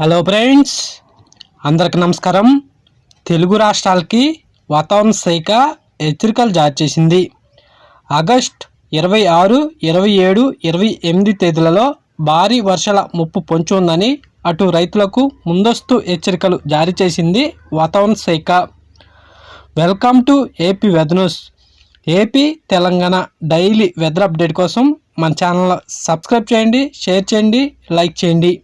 Hello friends అందరికి నమస్కారం. తెలుగు రాష్ట్రాలకి వాతావరణ శాఖ హెచ్చరికలు జారీ చేసింది. ఆగస్ట్ ఇరవై ఆరు ఇరవై ఏడు ఇరవై ఎనిమిది తేదీలలో భారీ వర్షాల ముప్పు పొంచి ఉందని అటు రైతులకు ముందస్తు హెచ్చరికలు జారీ చేసింది వాతావరణ శాఖ. Welcome to AP weather news. AP Telangana daily weather update కోసం మన ఛానల్ సబ్స్క్రైబ్ చేయండి షేర్ చేయండి లైక్ చేయండి.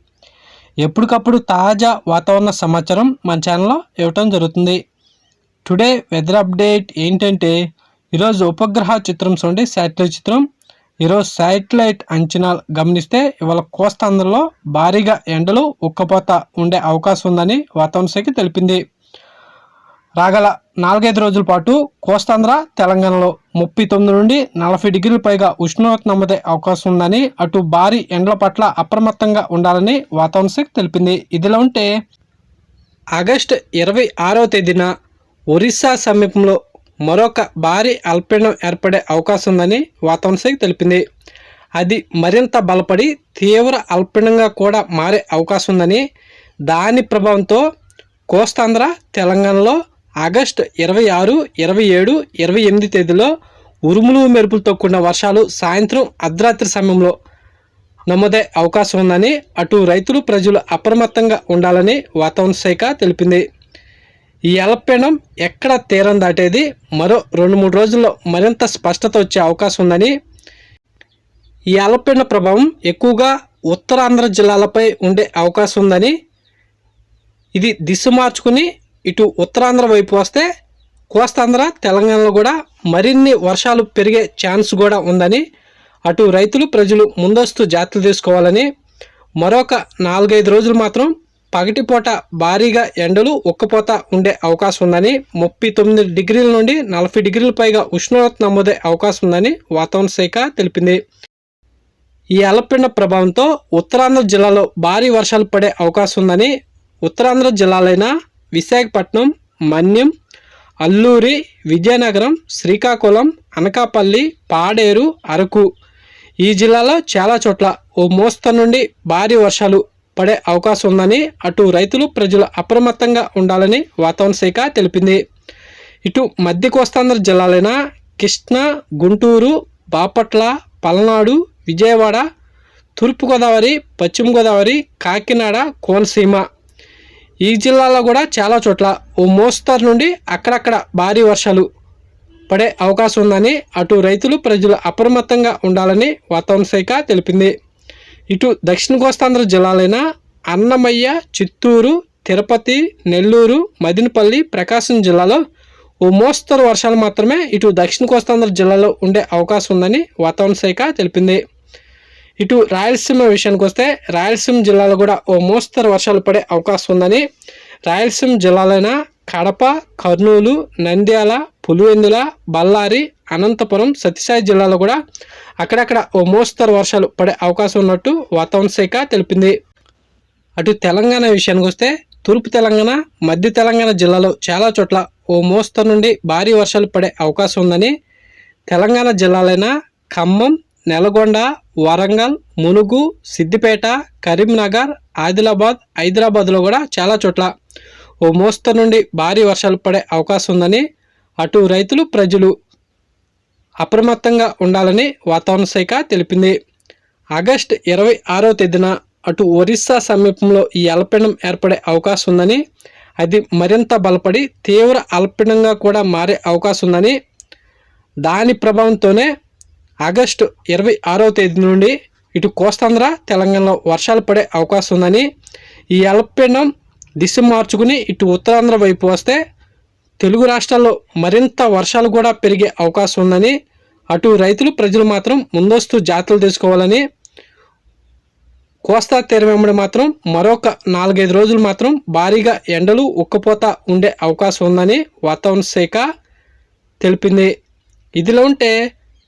ఎప్పటికప్పుడు తాజా వాతావరణ సమాచారం మన ఛానల్లో ఇవ్వటం జరుగుతుంది. టుడే వెదర్ అప్డేట్ ఏంటంటే ఈరోజు ఉపగ్రహ చిత్రం చూడండి శాటిలైట్ చిత్రం. ఈరోజు శాటిలైట్ అంచనాలు గమనిస్తే ఇవాళ కోస్తాంధ్రలో భారీగా ఎండలు ఉక్కపోత ఉండే అవకాశం ఉందని వాతావరణ శాఖ తెలిపింది. రాగల నాలుగైదు రోజుల పాటు కోస్తాంధ్ర తెలంగాణలో ముప్పై తొమ్మిది నుండి నలభై డిగ్రీల పైగా ఉష్ణోగ్రత నమ్మదే అవకాశం ఉందని అటు భారీ ఎండల పట్ల అప్రమత్తంగా ఉండాలని వాతావరణ శాఖ తెలిపింది. ఇదిలా ఉంటే ఆగస్టు ఇరవై ఆరవ తేదీన ఒరిస్సా సమీపంలో మరొక భారీ అల్పీడనం ఏర్పడే అవకాశం ఉందని వాతావరణ శాఖ తెలిపింది. అది మరింత బలపడి తీవ్ర అల్పీడంగా కూడా మారే అవకాశం ఉందని దాని ప్రభావంతో కోస్తాంధ్ర తెలంగాణలో ఆగస్టు ఇరవై ఆరు ఇరవై ఏడు ఇరవై ఎనిమిది తేదీలో ఉరుములు మెరుపులతో కూడిన వర్షాలు సాయంత్రం అర్ధరాత్రి సమయంలో నమోదే అవకాశం ఉందని అటు రైతులు ప్రజలు అప్రమత్తంగా ఉండాలని వాతావరణ శాఖ తెలిపింది. ఈ అల్పపీడనం ఎక్కడ తీరం దాటేది? మరో రెండు మూడు రోజుల్లో మరింత స్పష్టత వచ్చే అవకాశం ఉందని ఈ అల్పపీడన ప్రభావం ఎక్కువగా ఉత్తరాంధ్ర జిల్లాలపై ఉండే అవకాశం ఉందని ఇది దిశ మార్చుకుని ఇటు ఉత్తరాంధ్ర వైపు వస్తే కోస్తాంధ్ర తెలంగాణలో కూడా మరిన్ని వర్షాలు పెరిగే ఛాన్స్ కూడా ఉందని అటు రైతులు ప్రజలు ముందస్తు జాగ్రత్తలు తీసుకోవాలని మరొక నాలుగైదు రోజులు మాత్రం పగటిపూట భారీగా ఎండలు ఉక్కపోత ఉండే అవకాశం ఉందని ముప్పై తొమ్మిది డిగ్రీల నుండి నలభై డిగ్రీల పైగా ఉష్ణోగ్రత నమోదే అవకాశం ఉందని వాతావరణ శాఖ తెలిపింది. ఈ అలపిండ ప్రభావంతో ఉత్తరాంధ్ర జిల్లాలో భారీ వర్షాలు పడే అవకాశం ఉందని ఉత్తరాంధ్ర జిల్లాలైన విశాఖపట్నం మన్యం అల్లూరి విజయనగరం శ్రీకాకుళం అనకాపల్లి పాడేరు అరకు. ఈ జిల్లాలో చాలా చోట్ల ఓ మోస్తరు నుండి భారీ వర్షాలు పడే అవకాశం ఉందని అటు రైతులు ప్రజలు అప్రమత్తంగా ఉండాలని వాతావరణ శాఖ తెలిపింది. ఇటు మధ్య కోస్తాంధ్ర జిల్లాలైన కృష్ణా గుంటూరు బాపట్ల పల్నాడు విజయవాడ తూర్పుగోదావరి పశ్చిమ గోదావరి కాకినాడ కోనసీమ. ఈ జిల్లాలో కూడా చాలా చోట్ల ఓ మోస్తరు నుండి అక్కడక్కడ భారీ వర్షాలు పడే అవకాశం ఉందని అటు రైతులు ప్రజలు అప్రమత్తంగా ఉండాలని వాతావరణ శాఖ తెలిపింది. ఇటు దక్షిణ కోస్తాంధ్ర జిల్లాలైన అన్నమయ్య చిత్తూరు తిరుపతి నెల్లూరు మదినపల్లి ప్రకాశం జిల్లాలో ఓ మోస్తరు వర్షాలు మాత్రమే ఇటు దక్షిణ కోస్తాంధ్ర జిల్లాలో ఉండే అవకాశం ఉందని వాతావరణ శాఖ తెలిపింది. ఇటు రాయలసీమ విషయానికి వస్తే రాయలసీమ జిల్లాలో కూడా ఓ మోస్తరు వర్షాలు పడే అవకాశం ఉందని రాయలసీమ జిల్లాలైన కడప కర్నూలు నంద్యాల పులివెందుల బళ్ళారి అనంతపురం సత్యసాయి జిల్లాలో కూడా అక్కడక్కడ ఓ మోస్తరు వర్షాలు పడే అవకాశం ఉన్నట్టు వాతావరణ శాఖ తెలిపింది. అటు తెలంగాణ విషయానికి వస్తే తూర్పు తెలంగాణ మధ్య తెలంగాణ జిల్లాలో చాలా చోట్ల ఓ మోస్తరు నుండి భారీ వర్షాలు పడే అవకాశం ఉందని తెలంగాణ జిల్లాలైన ఖమ్మం నెలగొండ వరంగల్ మునుగు సిద్దిపేట కరీంనగర్ ఆదిలాబాద్ హైదరాబాద్లో కూడా చాలా చోట్ల ఓ మోస్తరు నుండి భారీ వర్షాలు పడే అవకాశం ఉందని అటు రైతులు ప్రజలు అప్రమత్తంగా ఉండాలని వాతావరణ శాఖ తెలిపింది. ఆగస్ట్ ఇరవై ఆరో తేదీన అటు ఒరిస్సా సమీపంలో ఈ అల్పీడనం ఏర్పడే అవకాశం ఉందని అది మరింత బలపడి తీవ్ర అల్పీడంగా కూడా మారే అవకాశం ఉందని దాని ప్రభావంతోనే ఆగస్టు ఇరవై ఆరవ తేదీ నుండి ఇటు కోస్తాంధ్ర తెలంగాణలో వర్షాలు పడే అవకాశం ఉందని ఈ అల్పపీడనం దిశ మార్చుకుని ఇటు ఉత్తరాంధ్ర వైపు వస్తే తెలుగు రాష్ట్రాల్లో మరింత వర్షాలు కూడా పెరిగే అవకాశం ఉందని అటు రైతులు ప్రజలు మాత్రం ముందస్తు జాగ్రత్తలు తీసుకోవాలని కోస్తా తీరం వెంబడి మాత్రం మరొక నాలుగైదు రోజులు మాత్రం భారీగా ఎండలు ఉక్కపోత ఉండే అవకాశం ఉందని వాతావరణ శాఖ తెలిపింది. ఇదిలో ఉంటే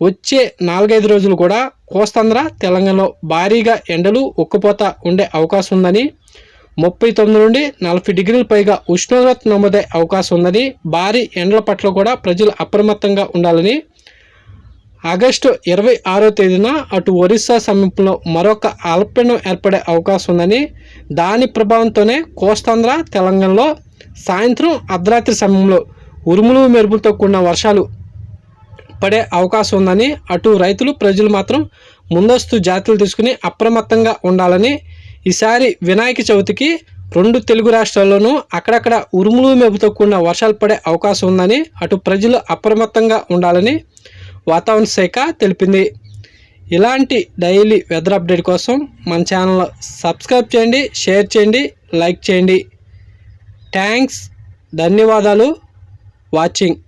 వచ్చే నాలుగైదు రోజులు కూడా కోస్తాంధ్ర తెలంగాణలో భారీగా ఎండలు ఉక్కపోత ఉండే అవకాశం ఉందని ముప్పై తొమ్మిది నుండి నలభై డిగ్రీల పైగా ఉష్ణోగ్రత నమోదయ్యే అవకాశం ఉందని భారీ ఎండల పట్ల కూడా ప్రజలు అప్రమత్తంగా ఉండాలని ఆగస్టు ఇరవై ఆరో తేదీన అటు ఒరిస్సా సమీపంలో మరొక అల్పీడం ఏర్పడే అవకాశం ఉందని దాని ప్రభావంతోనే కోస్తాంధ్ర తెలంగాణలో సాయంత్రం అర్ధరాత్రి సమయంలో ఉరుములు మెరుపులతో కూడిన వర్షాలు పడే అవకాశం ఉందని అటు రైతులు ప్రజలు మాత్రం ముందస్తు జాగ్రత్తలు తీసుకుని అప్రమత్తంగా ఉండాలని ఈసారి వినాయక చవితికి రెండు తెలుగు రాష్ట్రాల్లోనూ అక్కడక్కడ ఉరుములు మెరుపుతో కూడిన వర్షాలు పడే అవకాశం ఉందని అటు ప్రజలు అప్రమత్తంగా ఉండాలని వాతావరణ శాఖ తెలిపింది. ఇలాంటి డైలీ వెదర్ అప్డేట్ కోసం మన ఛానల్ సబ్స్క్రైబ్ చేయండి షేర్ చేయండి లైక్ చేయండి. థ్యాంక్స్ ధన్యవాదాలు. వాచింగ్.